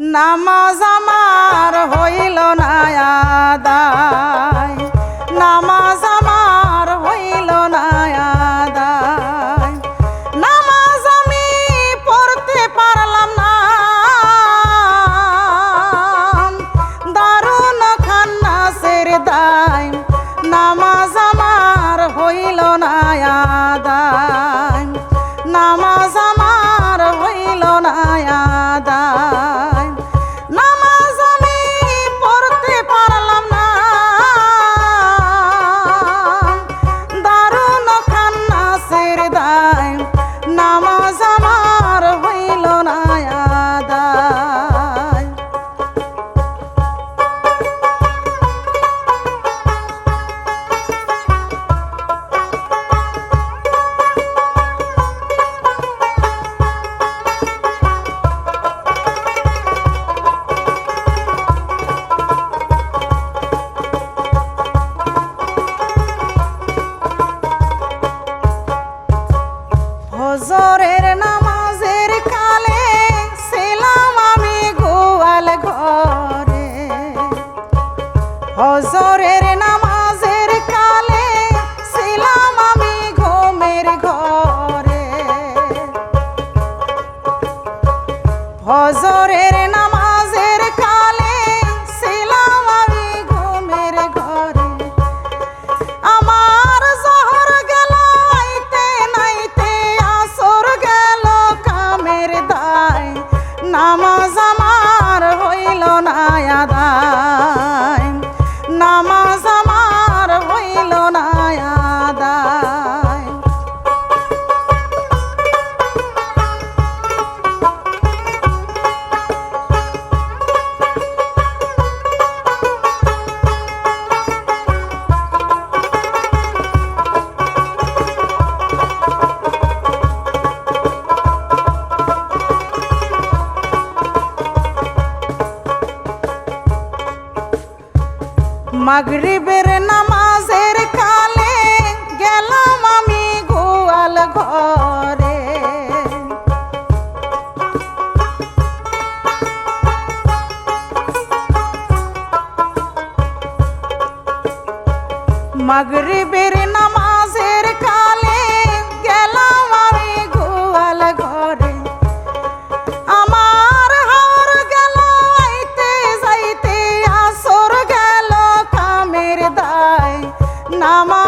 নামাজ আমার হইল না আদায়। নামাজ আমার হইল না আদায়। নামাজ আমি পড়তে পারলাম না। দারুণ খান্নাসের দায়। নামাজ আমার হইল না আদায়। নামাজ ফজরের নামাজের কালে ছিলাম আমি গোয়াল ঘরে। ফজরের মাগরিবের নামাজের কালে গেলাম আমি গোয়াল ঘরে। মাগরিবের নামাজ Nama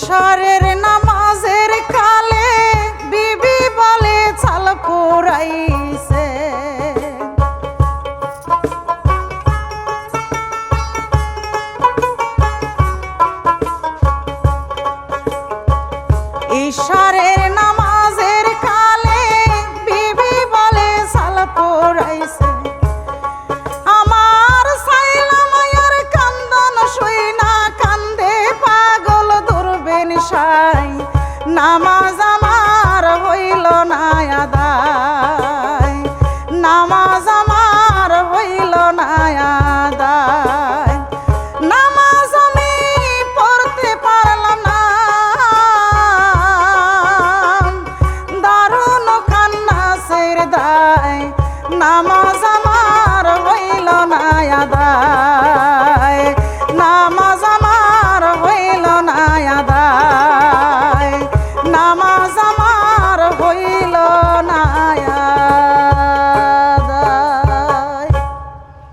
ঈশ্বরের নামাজের amor.